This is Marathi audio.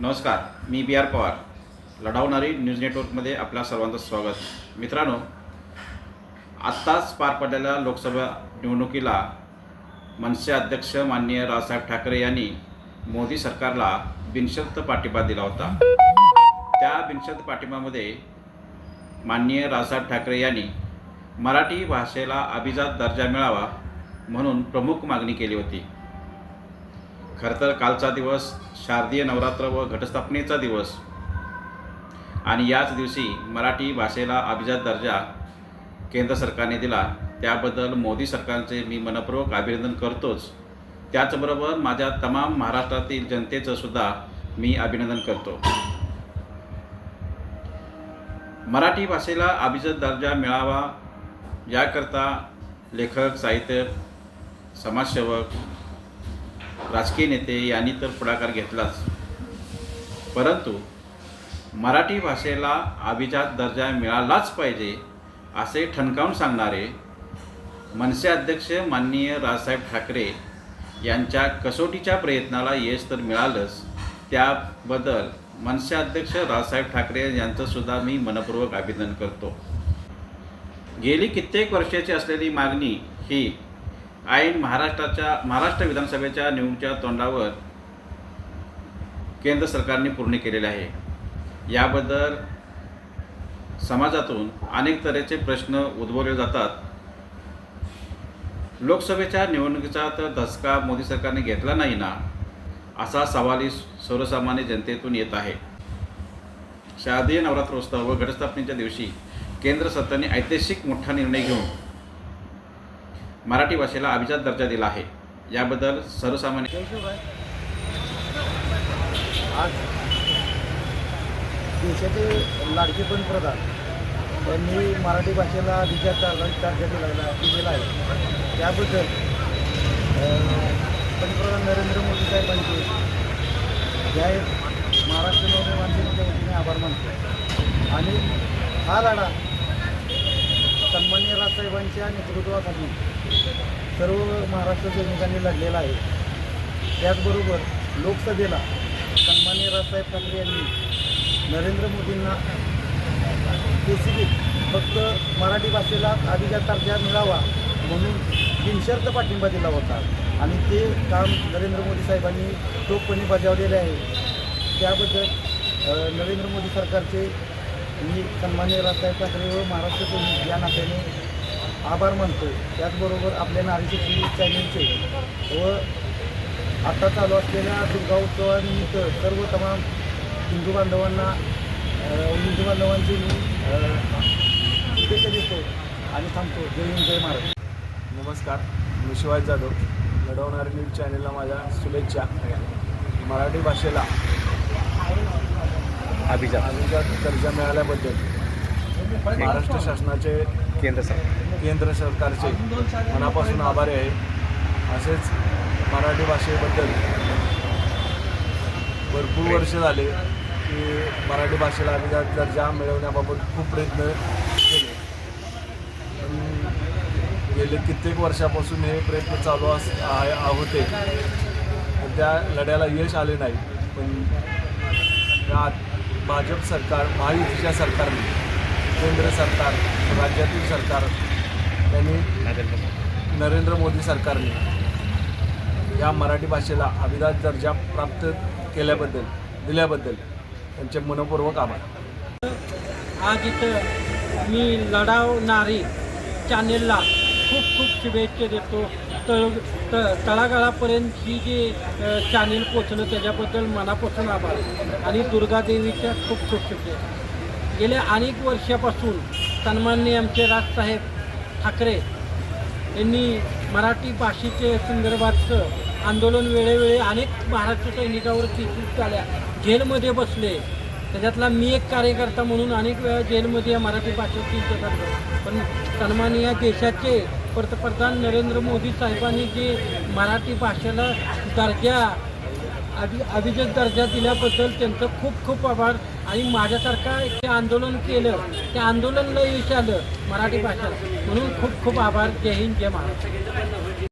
नमस्कार मी बी आर पवार. लढावणारी न्यूज नेटवर्कमध्ये आपल्या सर्वांचं स्वागत. मित्रांनो आत्ताच पार पडलेल्या लोकसभा निवडणुकीला मनसे अध्यक्ष माननीय रावसाहेब ठाकरे यांनी मोदी सरकारला बिनशर्त पाठिंबा दिला होता. त्या बिनशर्त पाठिंबामध्ये माननीय रावसाहेब ठाकरे यांनी मराठी भाषेला अभिजात दर्जा मिळावा म्हणून प्रमुख मागणी केली होती. खरं तर कालचा दिवस शारदीय नवरात्र व घटस्थापनेचा दिवस. आणि याच दिवशी मराठी भाषेला अभिजात दर्जा केंद्र सरकारने दिला. त्याबद्दल मोदी सरकारचे मी मनपूर्वक अभिनंदन करतोच. त्याचबरोबर माझ्या तमाम महाराष्ट्रातील जनतेचं सुद्धा मी अभिनंदन करतो. मराठी भाषेला अभिजात दर्जा मिळावा याकरता लेखक साहित्य समाजसेवक राजकीय नेते यांनी तर पुढाकार घेतलाच. परंतु मराठी भाषेला अभिजात दर्जा मिळालाच पाहिजे असे ठणकावून सांगणारे मनसे अध्यक्ष माननीय राजसाहेब ठाकरे यांच्या कसोटीच्या प्रयत्नाला यश तर मिळालंच. त्याबद्दल मनसे अध्यक्ष राजसाहेब ठाकरे यांचंसुद्धा मी मनपूर्वक अभिनंदन करतो. गेली कित्येक वर्षाची असलेली मागणी ही ऐन महाराष्ट्राच्या महाराष्ट्र विधानसभेच्या निवडणुकीच्या तोंडावर केंद्र सरकारने पूर्ण केलेले आहे. याबद्दल समाजातून अनेक तऱ्हेचे प्रश्न उद्भवले जातात. लोकसभेच्या निवडणुकीचा तर धसका मोदी सरकारने घेतला नाही ना असा सवालही सर्वसामान्य जनतेतून येत आहे. शारदीय नवरात्रोत्सव व घटस्थापनेच्या दिवशी केंद्र सरकारने ऐतिहासिक मोठा निर्णय घेऊन मराठी भाषेला अभिजात दर्जा दिला आहे. याबद्दल सर्वसामान्य आज देशाचे लाडके पंतप्रधान त्यांनी मराठी भाषेला अभिजात दर्जा दिला दिलेला आहे. त्याबद्दल पंतप्रधान नरेंद्र मोदी साहेबांचे या महाराष्ट्र नवनिर्माण सेनेच्या वतीने आभार मानतो. आणि हा लढा सन्मान्य राजसाहेबांच्या नेतृत्वाखाली सर्व महाराष्ट्र सैनिकांनी लढलेला आहे. त्याचबरोबर लोकसभेला सन्मान्य राजसाहेब ठाकरे यांनी नरेंद्र मोदींना स्पेसिफिक फक्त मराठी भाषेला अभिजात दर्जा मिळावा म्हणून बिनशर्त पाठिंबा दिला होता. आणि ते काम नरेंद्र मोदी साहेबांनी चोखपणे बजावलेले आहे. त्याबद्दल नरेंद्र मोदी सरकारचे मी सन्मान्य राजसाहेब ठाकरे व महाराष्ट्र सैनिक या नात्याने आभार मानतो. त्याचबरोबर आपल्या नारीशक्ती चॅनलचे व आता चालू असलेल्या दुर्गा उत्सवानिमित्त सर्व तमाम हिंदू बांधवांना हिंदू बांधवांची मी शुभेच्छा देतो आणि थांबतो. जय हिंद जय महाराज नमस्कार. मी शिवाय जाधव. घडवणारे न्यूज चॅनलला माझ्या शुभेच्छा. मराठी भाषेला अभिजात. अभिजात दर्जा मिळाल्याबद्दल महाराष्ट्र शासनाचे केंद्र सरकार. केंद्र सरकारचे मनापासून आभारी आहे. असेच मराठी भाषेबद्दल भरपूर वर्ष झाले की मराठी भाषेला अभिजात दर्जा मिळवण्याबाबत खूप प्रयत्न केले. गेले कित्येक वर्षापासून हे प्रयत्न चालू अस आहे होते. त्या लढ्याला यश आले नाही. पण भाजप सरकार महायुतीच्या सरकारने केंद्र सरकार राज्यातील सरकार यांनी नरेंद्र मोदी. सरकारने या मराठी भाषेला अभिजात दर्जा प्राप्त केल्याबद्दल दिल्याबद्दल त्यांचे मनपूर्वक आभार. आज इथं मी लढावणारी चॅनेलला खूप खूप शुभेच्छा देतो. तळ त तळागाळापर्यंत ही जे चॅनेल पोचलं त्याच्याबद्दल मनापासून आभार. आणि दुर्गादेवीच्या खूप खूप शुभेच्छा. गेल्या अनेक वर्षापासून सन्माननीय आमचे राजसाहेब ठाकरे यांनी मराठी भाषेचे संदर्भातचं आंदोलन वेळोवेळी अनेक महाराष्ट्र सैनिकावर केसेस झाल्या जेलमध्ये बसले. त्याच्यातला मी एक कार्यकर्ता म्हणून अनेक वेळा जेलमध्ये या मराठी भाषेची जगलो पण या देशाचे पंतप्रधान नरेंद्र मोदी साहेबांनी जे मराठी भाषेला दर्जा अभि अभिजत दर्जा दिल्याबद्दल त्यांचं खूप खूप आभार. आणि माझ्यासारखा ते आंदोलन केलं त्या आंदोलनला यश आलं मराठी भाषा म्हणून खूप खूप आभार. जय हिंद जय महाराष्ट्र.